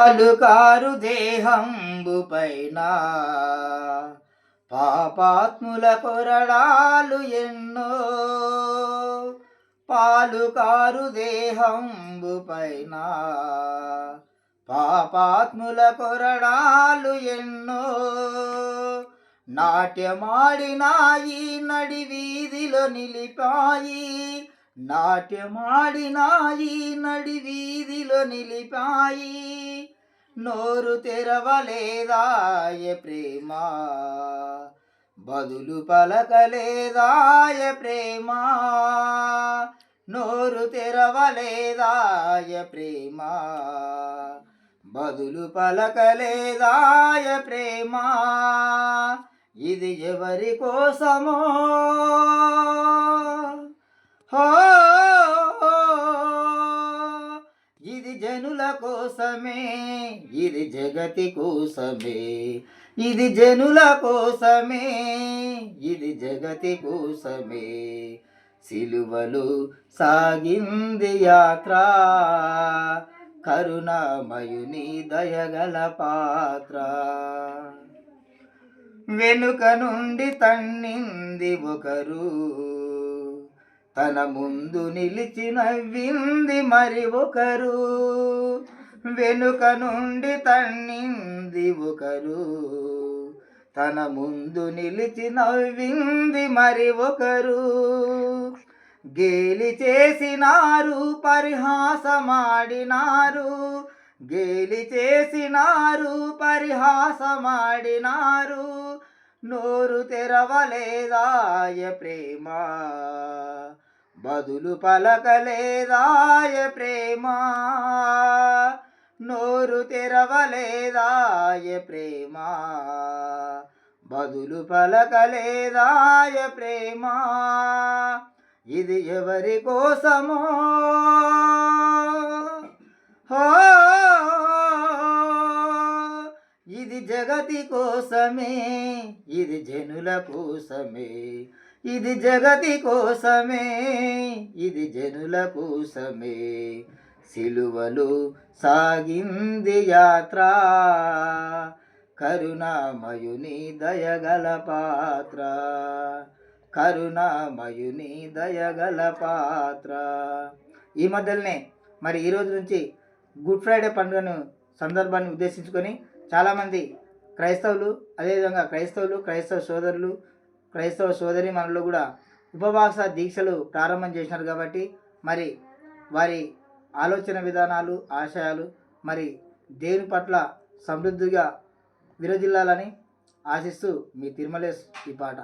అలుకారు దేహంబు పైన పాపాత్ముల కొరడాలు ఎన్నో. పాలుకారు దేహంబు పైన పాపాత్ముల కొరడాలు ఎన్నో. నాట్యమాడినాయి నడి వీధిలో నిలిపాయి. నాట్యమాడినాయి నడి వీధిలో నిలిపాయి. నోరు తెరవలేదాయ ప్రేమ? బదులు పలకలేదాయ ప్రేమ? నోరు తెరవలేదాయ ప్రేమ? బదులు పలకలేదాయ ప్రేమ? ఇది ఎవరి కోసమో? ఇది జనుల కోసమే ఇది జగతి కోసమే ఇది జనుల కోసమే ఇది జగతి కోసమే. సిలువలు సాగింది యాత్ర కరుణామయుని దయగల పాత్ర. వెనుక నుండి తన్నింది ఒకరు తన ముందు నిలిచి నవ్వింది మరి ఒకరు. వెనుక నుండి తన్నింది ఒకరు. తన ముందు నిలిచి నవ్వింది మరి ఒకరు. గేలి చేసినారు పరిహాసమాడినారు. గేలి చేసినారు పరిహాసమాడినారు. నోరు తెరవలేదాయ ప్రేమ. బదులు పలకలేదాయ ప్రేమ. నోరు తెరవలేదాయ ప్రేమ. బదులు పలకలేదాయ ప్రేమ. ఇది ఎవరి కోసమో హో ఇది జగతి కోసమే ఇది జనుల కోసమే ఇది జగతి కోసమే ఇది జనుల కోసమే సిలువలు సాగింది యాత్ర. కరుణామయుని దయగల పాత్ర. కరుణామయుని దయగల పాత్ర. ఈ మధ్యలోనే మరి ఈరోజు నుంచి గుడ్ ఫ్రైడే పండుగను సందర్భాన్ని ఉద్దేశించుకొని చాలామంది క్రైస్తవులు అదేవిధంగా క్రైస్తవులు క్రైస్తవ సోదరులు క్రైస్తవ సోదరి మనలో కూడా ఉపవాస దీక్షలు ప్రారంభం చేసినారు కాబట్టి మరి వారి ఆలోచన విధానాలు ఆశయాలు మరి దేవుని పట్ల సమృద్ధిగా విరజిల్లాలని ఆశిస్తూ మీ తిరుమలేస్ ఈ పాట.